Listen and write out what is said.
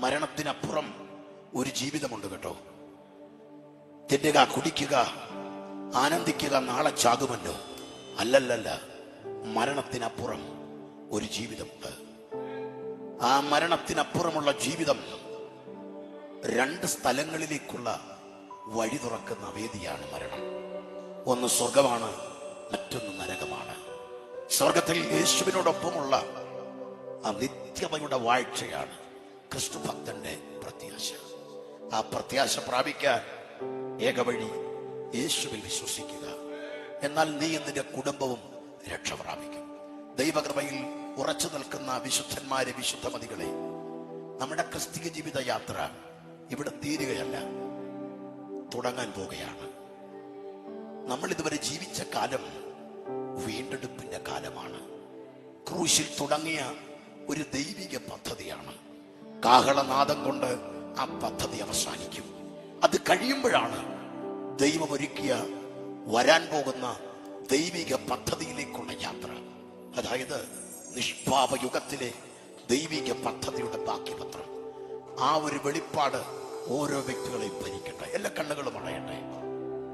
മരണത്തിനപ്പുറം ഒരു ജീവിതമുണ്ട് കേട്ടോ. തിന്നുക കുടിക്കുക ആനന്ദിക്കുക നാളെ ചാകുമല്ലോ. അല്ലല്ലല്ല മരണത്തിനപ്പുറം ഒരു ജീവിതമുണ്ട്. ആ മരണത്തിനപ്പുറമുള്ള ജീവിതം രണ്ട് സ്ഥലങ്ങളിലേക്കുള്ള വഴി തുറക്കുന്ന വേദിയാണ് മരണം. ഒന്ന് സ്വർഗമാണ് മറ്റൊന്ന് നരകമാണ്. സ്വർഗത്തിൽ യേശുവിനോടൊപ്പമുള്ള ആ നിത്യതയുടെ വാഴ്ചയാണ് ക്രിസ്തു ഭക്തന്റെ പ്രത്യാശ. ആ പ്രത്യാശ പ്രാപിക്കാൻ ഏക വഴി യേശുവിൽ വിശ്വസിക്കുക. എന്നാൽ നീ നിന്റെ കുടുംബവും രക്ഷ പ്രാപിക്കും. ദൈവകൃപയിൽ ഉറച്ചു നിൽക്കുന്ന വിശുദ്ധന്മാരെ വിശുദ്ധമതികളെ നമ്മുടെ ക്രിസ്തീയ ജീവിത യാത്ര ഇവിടെ തീരുകയല്ല തുടങ്ങാൻ പോവുകയാണ്. നമ്മൾ ഇതുവരെ ജീവിച്ച കാലം വീണ്ടെടുപ്പിന്റെ കാലമാണ്. ക്രൂശിൽ തുടങ്ങിയ ഒരു ദൈവിക പദ്ധതിയാണ്. കാഹളനാദം കൊണ്ട് ആ പദ്ധതി അവസാനിക്കും. അത് കഴിയുമ്പോഴാണ് ദൈവം ഒരുക്കിയ വരാൻ പോകുന്ന ദൈവിക പദ്ധതിയിലേക്കുള്ള യാത്ര. അതായത് നിഷ്പാപ യുഗത്തിലെ ദൈവിക പദ്ധതിയുടെ ബാക്കി പത്രം ആ ഒരു വെളിപ്പാട് ഓരോ വ്യക്തികളെയും ഭരിക്കട്ടെ. എല്ലാ കണ്ണുകളും അടയട്ടെ